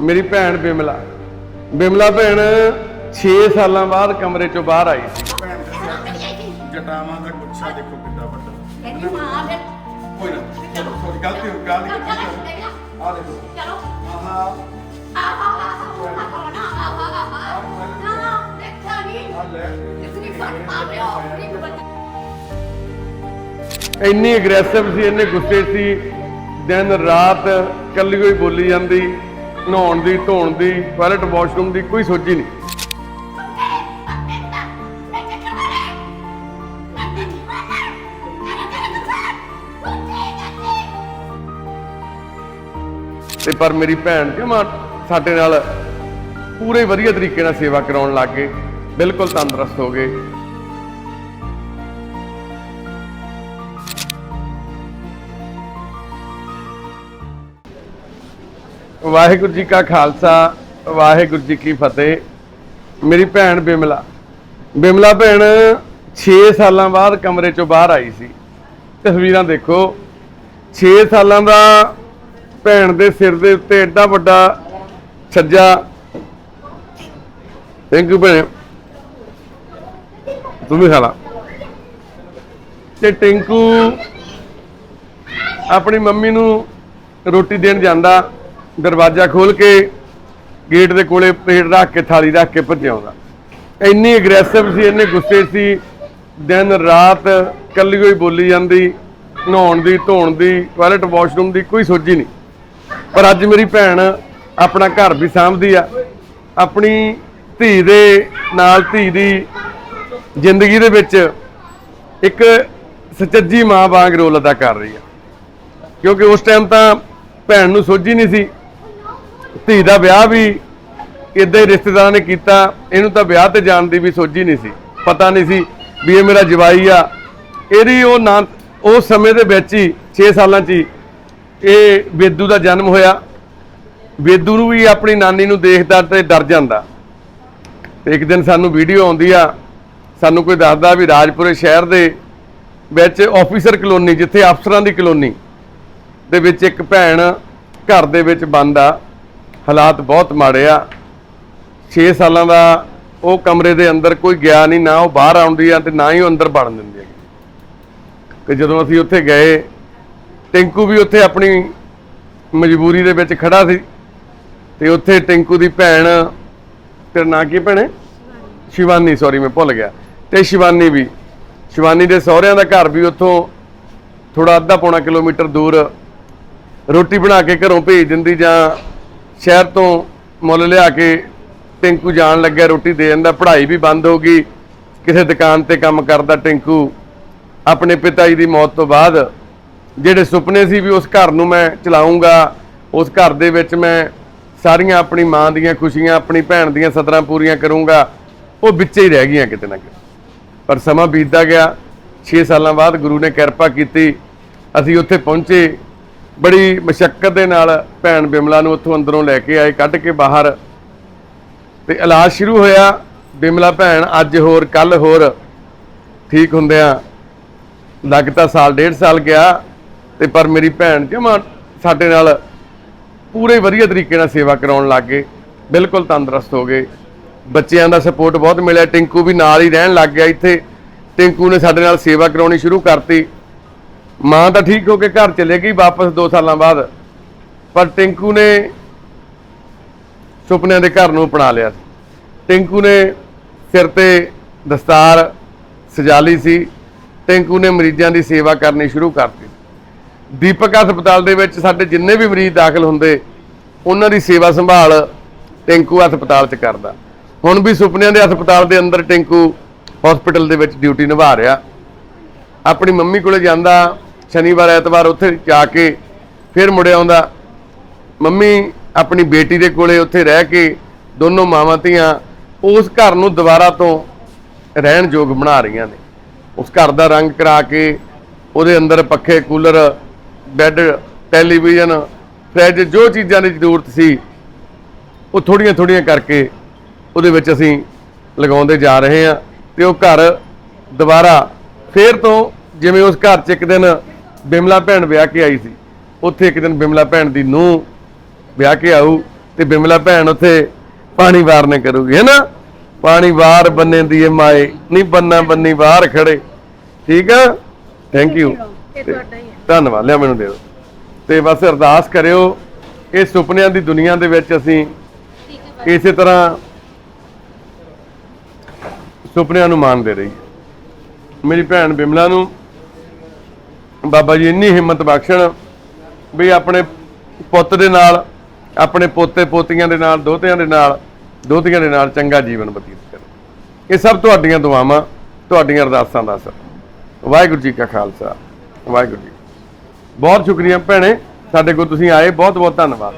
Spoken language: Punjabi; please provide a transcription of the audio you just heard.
ਮੇਰੀ ਭੈਣ ਬਿਮਲਾ। ਬਿਮਲਾ ਭੈਣ 6 ਸਾਲਾਂ ਬਾਅਦ ਕਮਰੇ ਚੋਂ ਬਾਹਰ ਆਈ। ਸੀ ਭੈਣ ਜਟਾਵਾਂ ਦਾ ਗੁੱਛਾ ਦੇਖੋ ਕਿੰਨਾ ਵੱਡਾ। ਕਹਿੰਦੀ ਮਾਂ ਫਿਰ। ਕੋਈ ਨਾ। ਚਲੋ। ਗਲਤੀ ਹੋ ਗਈ ਆ ਦੇਖੋ। ਚਲੋ। ਆਹਾ। ਆਹਾ ਇੰਨੀ ਐਗਰੈਸਿਵ ਸੀ ਇੰਨੇ ਗੁੱਸੇ ਸੀ। ਦਿਨ ਰਾਤ ਕੱਲੀ ਹੋਈ ਬੋਲੀ ਜਾਂਦੀ। ਨਹਾਉਣ ਦੀ, ਧੋਣ ਦੀ ਟਾਇਲਟ ਵਾਸ਼ਰੂਮ ਦੀ ਕੋਈ ਸੋਚੀ ਨਹੀਂ। ਤੇ ਪਰ ਮੇਰੀ ਭੈਣ ਜਮਾ ਸਾਡੇ ਨਾਲ ਪੂਰੇ ਵਧੀਆ ਤਰੀਕੇ ਨਾਲ ਸੇਵਾ ਕਰਾਉਣ ਲੱਗ ਗਏ, ਬਿਲਕੁਲ ਤੰਦਰੁਸਤ ਹੋ ਗਏ। ਵਾਹਿਗੁਰੂ ਜੀ ਕਾ ਖਾਲਸਾ, ਵਾਹਿਗੁਰੂ ਜੀ ਕੀ ਫਤਿਹ। ਮੇਰੀ ਭੈਣ ਬਿਮਲਾ। ਬਿਮਲਾ ਭੈਣ 6 ਸਾਲਾਂ ਬਾਅਦ ਕਮਰੇ ਚੋਂ ਬਾਹਰ ਆਈ ਸੀ। ਤਸਵੀਰਾਂ ਦੇਖੋ। 6 ਸਾਲਾਂ ਦਾ ਭੈਣ ਦੇ ਸਿਰ ਦੇ ਉੱਤੇ ਐਡਾ ਵੱਡਾ ਛੱਜਾ। ਥੈਂਕ ਯੂ ਭੈਣ। ਤੂੰ ਵੀ ਖਾ ਤੇ ਟਿੰਕੂ ਆਪਣੀ ਮੰਮੀ ਨੂੰ ਰੋਟੀ ਦੇਣ ਜਾਂਦਾ। ਦਰਵਾਜ਼ਾ ਖੋਲ ਕੇ ਗੇਟ ਦੇ ਕੋਲੇ ਪਲੇਟ ਰੱਖ ਕੇ, ਥਾਲੀ ਰੱਖ ਕੇ ਭੱਜਿਆ ਆਉਂਦਾ। ਇੰਨੀ ਐਗਰੈਸਿਵ ਸੀ, ਇੰਨੇ ਗੁੱਸੇ ਸੀ। ਦਿਨ ਰਾਤ ਕੱਲੀ ਹੋਈ ਬੋਲੀ ਜਾਂਦੀ, ਨਹਾਉਣ ਦੀ, ਧੋਣ ਦੀ ਟਾਇਲਟ ਵਾਸ਼ਰੂਮ ਦੀ ਕੋਈ ਸੋਝੀ ਨਹੀਂ। ਪਰ ਅੱਜ ਮੇਰੀ ਭੈਣ ਆਪਣਾ ਘਰ ਵੀ ਸਾਂਭਦੀ ਆ। ਆਪਣੀ ਧੀ ਦੇ ਨਾਲ ਧੀ ਦੀ ਜ਼ਿੰਦਗੀ ਦੇ ਵਿੱਚ ਇੱਕ ਸੱਚੀ ਮਾਂ ਵਾਂਗ ਰੋਲ ਅਦਾ ਕਰ ਰਹੀ ਆ। ਕਿਉਂਕਿ ਉਸ ਟਾਈਮ ਤਾਂ ਭੈਣ ਨੂੰ ਸੋਝੀ ਨਹੀਂ ਸੀ। ਧੀ ਦਾ ਵਿਆਹ ਵੀ ਇਦਾਂ ਹੀ ਰਿਸ਼ਤੇਦਾਰਾਂ ਨੇ ਕੀਤਾ। ਇਹਨੂੰ ਤਾਂ ਵਿਆਹ ਤੇ ਜਾਣ ਦੀ ਵੀ ਸੋਝੀ ਨਹੀਂ ਸੀ। ਪਤਾ ਨਹੀਂ ਸੀ ਵੀ ਇਹ ਮੇਰਾ ਜਵਾਈ ਆ। ਇਹਦੀ ਉਹ ਨਾ ਉਸ ਸਮੇਂ ਦੇ ਵਿੱਚ ਹੀ 6 ਸਾਲਾਂ 'ਚ ਹੀ ਇਹ ਵੇਦੂ ਦਾ ਜਨਮ ਹੋਇਆ। ਵੇਦੂ ਨੂੰ ਵੀ ਆਪਣੀ ਨਾਨੀ ਨੂੰ ਦੇਖਦਾ ਤੇ ਡਰ ਜਾਂਦਾ। ਤੇ ਇੱਕ ਦਿਨ ਸਾਨੂੰ ਵੀਡੀਓ ਆਉਂਦੀ ਆ। ਸਾਨੂੰ ਕੋਈ ਦੱਸਦਾ ਵੀ ਰਾਜਪੁਰੇ ਸ਼ਹਿਰ ਦੇ ਵਿੱਚ ਆਫੀਸਰ ਕਲੋਨੀ, ਜਿੱਥੇ ਅਫਸਰਾਂ ਦੀ ਕਲੋਨੀ ਦੇ ਵਿੱਚ ਇੱਕ ਭੈਣ ਘਰ ਦੇ ਵਿੱਚ ਬੰਦ ਆ। ਹਾਲਾਤ ਬਹੁਤ ਮਾੜੇ ਆ। 6 ਸਾਲਾਂ ਦਾ ਉਹ ਕਮਰੇ ਦੇ ਅੰਦਰ ਕੋਈ ਗਿਆ ਨਹੀਂ ਨਾ ਉਹ ਬਾਹਰ ਆਉਂਦੀ ਆ ਤੇ ਨਾ ਹੀ ਉਹ ਅੰਦਰ ਵੜਨ ਦਿੰਦੀ ਹੈਗੀ। ਤੇ ਜਦੋਂ ਅਸੀਂ ਉੱਥੇ ਗਏ ਟਿੰਕੂ ਵੀ ਉੱਥੇ ਆਪਣੀ ਮਜਬੂਰੀ ਦੇ ਵਿੱਚ ਖੜਾ ਸੀ। ਤੇ ਉੱਥੇ ਟਿੰਕੂ ਦੀ ਭੈਣ ਤੇਰਾ ਨਾਂ ਕੀ ਭੈਣੇ? ਸ਼ਿਵਾਨੀ। ਸੌਰੀ ਮੈਂ ਭੁੱਲ ਗਿਆ। ਤੇ ਸ਼ਿਵਾਨੀ ਵੀ। ਸ਼ਿਵਾਨੀ ਦੇ ਸਹੁਰਿਆਂ ਦਾ ਘਰ ਵੀ ਉੱਥੋਂ ਥੋੜਾ ਅੱਧਾ ਪੌਣਾ ਕਿਲੋਮੀਟਰ ਦੂਰ ਰੋਟੀ ਬਣਾ ਕੇ ਘਰੋਂ ਭੇਜ ਦਿੰਦੀ ਜਾਂ ਸ਼ਹਿਰ ਤੋਂ ਮੁੱਲ ਲਿਆ ਕੇ ਟਿੰਕੂ ਜਾਣ ਲੱਗਿਆ, ਰੋਟੀ ਦੇ ਜਾਂਦਾ ਪੜ੍ਹਾਈ ਵੀ ਬੰਦ ਹੋ ਗਈ। ਕਿਸੇ ਦੁਕਾਨ ਤੇ ਕੰਮ ਕਰਦਾ ਟਿੰਕੂ। ਆਪਣੇ ਪਿਤਾ ਜੀ ਦੀ ਮੌਤ ਤੋਂ ਬਾਅਦ ਜਿਹੜੇ ਸੁਪਨੇ ਸੀ ਵੀ ਉਸ ਘਰ ਨੂੰ ਮੈਂ ਚਲਾਉਂਗਾ ਉਸ ਘਰ ਦੇ ਵਿੱਚ ਮੈਂ ਸਾਰੀਆਂ ਆਪਣੀ ਮਾਂ ਦੀਆਂ ਖੁਸ਼ੀਆਂ, ਆਪਣੀ ਭੈਣ ਦੀਆਂ ਸਦਰਾਂ ਪੂਰੀਆਂ ਕਰੂੰਗਾ, ਉਹ ਵਿੱਚੇ ਹੀ ਰਹਿ ਗਈਆਂ ਕਿਤੇ ਨਾ ਕਿਤੇ। ਪਰ ਸਮਾਂ ਬੀਤਦਾ ਗਿਆ। 6 ਸਾਲਾਂ ਬਾਅਦ ਗੁਰੂ ਨੇ ਕਿਰਪਾ ਕੀਤੀ। ਅਸੀਂ ਉੱਥੇ ਪਹੁੰਚੇ। ਬੜੀ ਮਸ਼ੱਕਤ ਦੇ ਨਾਲ ਭੈਣ ਬਿਮਲਾ ਨੂੰ ਉੱਥੋਂ ਅੰਦਰੋਂ ਲੈ ਕੇ ਆਏ, ਕੱਢ ਕੇ ਬਾਹਰ। ਤੇ ਇਲਾਜ ਸ਼ੁਰੂ ਹੋਇਆ। ਬਿਮਲਾ ਭੈਣ ਅੱਜ ਹੋਰ ਕੱਲ ਹੋਰ ਠੀਕ ਹੁੰਦਿਆਂ ਲੱਗਦਾ ਸਾਲ, ਡੇਢ ਸਾਲ ਗਿਆ। ਤੇ ਪਰ ਮੇਰੀ ਭੈਣ ਜਮਾ ਸਾਡੇ ਨਾਲ ਪੂਰੇ ਵਧੀਆ ਤਰੀਕੇ ਨਾਲ ਸੇਵਾ ਕਰਾਉਣ ਲੱਗ ਗਏ। ਬਿਲਕੁਲ ਤੰਦਰੁਸਤ ਹੋ ਗਏ। ਬੱਚਿਆਂ ਦਾ ਸਪੋਰਟ ਬਹੁਤ ਮਿਲਿਆ। ਟਿੰਕੂ ਵੀ ਨਾਲ ਹੀ ਰਹਿਣ ਲੱਗ ਗਿਆ ਇੱਥੇ। ਟਿੰਕੂ ਨੇ ਸਾਡੇ ਨਾਲ ਸੇਵਾ ਕਰਾਉਣੀ ਸ਼ੁਰੂ ਕਰਤੀ। ਮਾਂ ਤਾਂ ਠੀਕ ਹੋ ਕੇ ਘਰ ਚਲੇ ਗਈ ਵਾਪਸ 2 ਸਾਲਾਂ ਬਾਅਦ, ਪਰ ਟਿੰਕੂ ਨੇ ਸੁਪਨਿਆਂ ਦੇ ਘਰ ਨੂੰ ਅਪਣਾ ਲਿਆ ਸੀ। ਟਿੰਕੂ ਨੇ ਸਿਰ ਤੇ ਦਸਤਾਰ ਸਜਾ ਲਈ ਸੀ। ਟਿੰਕੂ ਨੇ ਮਰੀਜ਼ਾਂ ਦੀ ਸੇਵਾ ਕਰਨੀ ਸ਼ੁਰੂ ਕਰਤੀ। ਦੀਪਕ ਹਸਪਤਾਲ ਦੇ ਵਿੱਚ ਸਾਡੇ ਜਿੰਨੇ ਵੀ ਮਰੀਜ਼ ਦਾਖਲ ਹੁੰਦੇ, ਉਹਨਾਂ ਦੀ ਸੇਵਾ ਸੰਭਾਲ ਟਿੰਕੂ ਹਸਪਤਾਲ 'ਚ ਕਰਦਾ। ਹੁਣ ਵੀ ਸੁਪਨਿਆਂ ਦੇ ਹਸਪਤਾਲ ਦੇ ਅੰਦਰ ਟਿੰਕੂ ਹਸਪੀਟਲ ਦੇ ਵਿੱਚ ਡਿਊਟੀ ਨਿਭਾ ਰਿਹਾ। ਆਪਣੀ ਮੰਮੀ ਕੋਲੇ ਜਾਂਦਾ ਸ਼ਨੀਵਾਰ ਐਤਵਾਰ ਉੱਥੇ ਜਾ ਕੇ ਫਿਰ ਮੁੜ ਆਉਂਦਾ। ਮੰਮੀ ਆਪਣੀ ਬੇਟੀ ਦੇ ਕੋਲੇ ਉੱਥੇ ਰਹਿ ਕੇ ਦੋਨੋਂ ਮਾਵਾਂ ਧੀਆਂ ਉਸ ਘਰ ਨੂੰ ਦੁਬਾਰਾ ਤੋਂ ਰਹਿਣ ਯੋਗ ਬਣਾ ਰਹੀਆਂ ਨੇ। ਉਸ ਘਰ ਦਾ ਰੰਗ ਕਰਾ ਕੇ ਉਹਦੇ ਅੰਦਰ ਪੱਖੇ, ਕੂਲਰ, ਬੈੱਡ, ਟੈਲੀਵਿਜ਼ਨ, ਫ੍ਰਿਜ ਜੋ ਚੀਜ਼ਾਂ ਦੀ ਜ਼ਰੂਰਤ ਸੀ, ਉਹ ਥੋੜੀਆਂ ਥੋੜੀਆਂ ਕਰਕੇ ਉਹਦੇ ਵਿੱਚ ਅਸੀਂ ਲਗਾਉਂਦੇ ਜਾ ਰਹੇ ਹਾਂ ਤੇ ਉਹ ਘਰ ਦੁਬਾਰਾ ਫੇਰ ਤੋਂ ਜਿਵੇਂ ਉਸ ਘਰ 'ਚ ਇੱਕ ਦਿਨ ਬਿਮਲਾ ਭੈਣ ਵਿਆਹ ਕੇ ਆਈ ਸੀ। ਉੱਥੇ ਇੱਕ ਦਿਨ ਬਿਮਲਾ ਭੈਣ ਦੀ ਨੂੰਹ ਵਿਆਹ ਕੇ ਆਊ ਤੇ ਬਿਮਲਾ ਭੈਣ ਉੱਥੇ ਪਾਣੀ ਵਾਰਨੇ ਕਰੂਗੀ ਹੈ ਨਾ? ਪਾਣੀ ਵਾਰ ਬੰਨੇ ਦੀ ਇਹ ਮਾਏ ਨਹੀਂ ਬੰਨਾ ਬੰਨੀ ਬਾਹਰ ਖੜੇ। ਠੀਕ ਆ? ਥੈਂਕ ਯੂ ਧੰਨਵਾਦ ਲਿਆ ਮੈਨੂੰ ਦੇ ਦਿਓ। ਤੇ ਬਸ ਅਰਦਾਸ ਕਰਿਓ ਇਹ ਸੁਪਨਿਆਂ ਦੀ ਦੁਨੀਆ ਦੇ ਵਿੱਚ ਅਸੀਂ ਇਸੇ ਤਰ੍ਹਾਂ ਸੁਪਨਿਆਂ ਨੂੰ ਮਾਨਦੇ ਰਹੀ ਮੇਰੀ ਭੈਣ ਬਿਮਲਾ ਨੂੰ ਬਾਬਾ ਜੀ ਇੰਨੀ ਹਿੰਮਤ ਬਖਸ਼ਣ ਵੀ ਆਪਣੇ ਪੁੱਤ ਦੇ ਨਾਲ, ਆਪਣੇ ਪੋਤੇ ਪੋਤੀਆਂ ਦੇ ਨਾਲ, ਦੋਤਿਆਂ ਦੇ ਨਾਲ, ਦੋਤੀਆਂ ਦੇ ਨਾਲ ਚੰਗਾ ਜੀਵਨ ਬਤੀਤ ਕਰਨ ਇਹ ਸਭ ਤੁਹਾਡੀਆਂ ਦੁਆਵਾਂ, ਤੁਹਾਡੀਆਂ ਅਰਦਾਸਾਂ ਦਾ ਅਸਰ ਵਾਹਿਗੁਰੂ ਜੀ ਕਾ ਖਾਲਸਾ, ਵਾਹਿਗੁਰੂ ਜੀ ਬਹੁਤ ਸ਼ੁਕਰੀਆ ਭੈਣੇ, ਸਾਡੇ ਕੋਲ ਤੁਸੀਂ ਆਏ ਬਹੁਤ ਬਹੁਤ ਧੰਨਵਾਦ।